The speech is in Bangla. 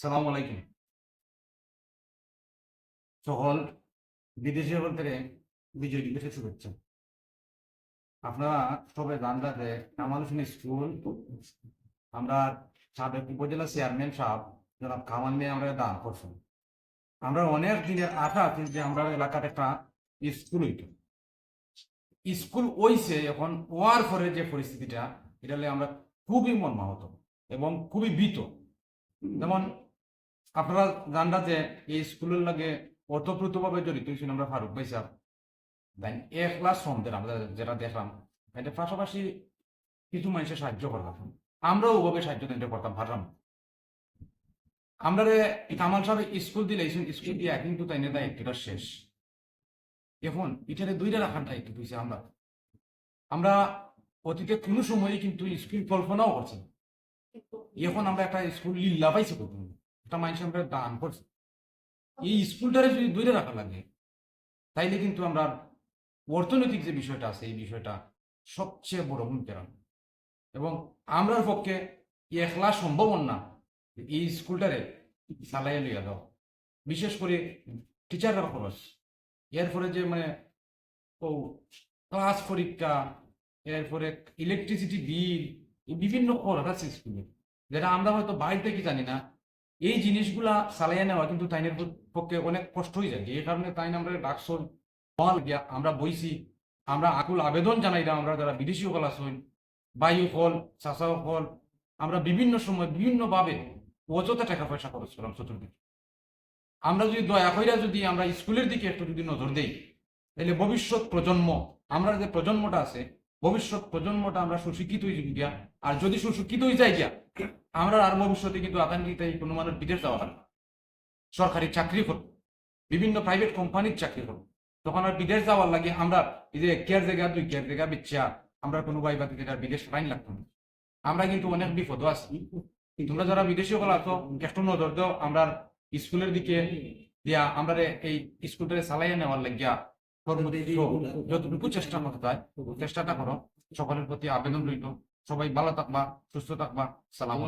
সালাম আলাইকুম। সকল বিদেশি বলতে বিজয় দিবসের শুভেচ্ছা। আপনারা সবাই জানলা যে কামাল হোসেন স্কুল, আমরা সাবেক উপজেলা চেয়ারম্যান সাহেব, জনাব কামাল নিয়ে আমরা দান করছেন। আমরা অনেক দিনের আশা আছে যে আমরা এলাকার একটা স্কুল হইত। স্কুল ওইছে এখন ওয়ার পরে যে পরিস্থিতিটা, এটা আমরা খুবই মর্মাহত এবং খুবই ভীত। যেমন আপনারা জানরা যে এই স্কুলের লাগে অতপ্রুতভাবে জড়িত হয়েছিল আমরা ফারুক ভাই সাহেব দেন এক ক্লাস আমরা যেটা দেখলাম, এটার পাশাপাশি কিছু মানুষের সাহায্য করলাম আমরাও ওভাবে সাহায্য করতাম আমরা কামাল সাহেব স্কুল দিলে স্কুল দিয়ে কিন্তু তাই না দায়িত্বটা শেষ। এখন এটারে দুইটা রাখার দায়িত্ব আমরা। আমরা অতীতে কোনো সময়ে কিন্তু স্কুল কল্পনাও করছি এখন আমরা একটা স্কুল লীলা পাইছি কত একটা মানুষ আমরা দান করছি। এই স্কুলটারে যদি দূরে রাখা লাগে, তাইলে কিন্তু আমরা অর্থনৈতিক যে বিষয়টা আছে, এই বিষয়টা সবচেয়ে বড় ভূমিকা এবং আমরার পক্ষে একলা সম্ভব না এই স্কুলটারে চালাই লইয়া দাও। বিশেষ করে টিচাররা খরচ। এর ফলে যে মানে ও ক্লাস পরীক্ষা এরপরে ইলেকট্রিসিটি বিল বিভিন্ন খরচ আছে স্কুলে। যেটা আমরা হয়তো বাইরে থেকে জানি না এই জিনিসগুলা চালাইয়া নেওয়া কিন্তু তাইনের পক্ষে অনেক কষ্ট হয়ে যায়। এই কারণে তাই আমরা ডাকসল বল গিয়া আমরা বইছি, আমরা আকুল আবেদন জানাই জানাইলাম আমরা যারা বিদেশি হল আসুন বায়ু হল চাষা হল আমরা বিভিন্ন সময় বিভিন্নভাবে অযথা টাকা পয়সা খরচ করলাম চতুর্দিকে। আমরা যদি দয়া কইরা যদি আমরা স্কুলের দিকে একটু যদি নজর দেই তাহলে ভবিষ্যৎ প্রজন্ম, আমরা যে প্রজন্মটা আছে ভবিষ্যৎ প্রজন্মটা আমরা সুশিক্ষিত গিয়া, আর যদি সুশিক্ষিত হয়ে যাই গিয়া, আমরা আর ভবিষ্যতে কিন্তু আকাঙ্ক্ষিত কোনো মানুষ বিদেশ যাওয়া হবে সরকারি চাকরি করব বিভিন্ন প্রাইভেট কোম্পানির চাকরি করব তখন আর বিদেশ যাওয়ার লাগে আমরা এই যে কেয়ার জায়গা, দুই কেয়ার জায়গা বিচ্ছা আমরা কোনো ভাই বাতিতে আর বিদেশ ফাইন লাগতো না। আমরা কিন্তু অনেক বিপদও আছি। তোমরা যারা বিদেশি হল আছো, একটু নজর দাও, আমরা স্কুলের দিকে দিয়া, আমরা এই স্কুলটারে চালাইয়া নেওয়ার লাগিয়া যতটুকু চেষ্টা করতে হয় চেষ্টাটা করো। সকলের প্রতি আবেদন রইল। সবাই ভালো থাকবা, সুস্থ থাকবা। সালাম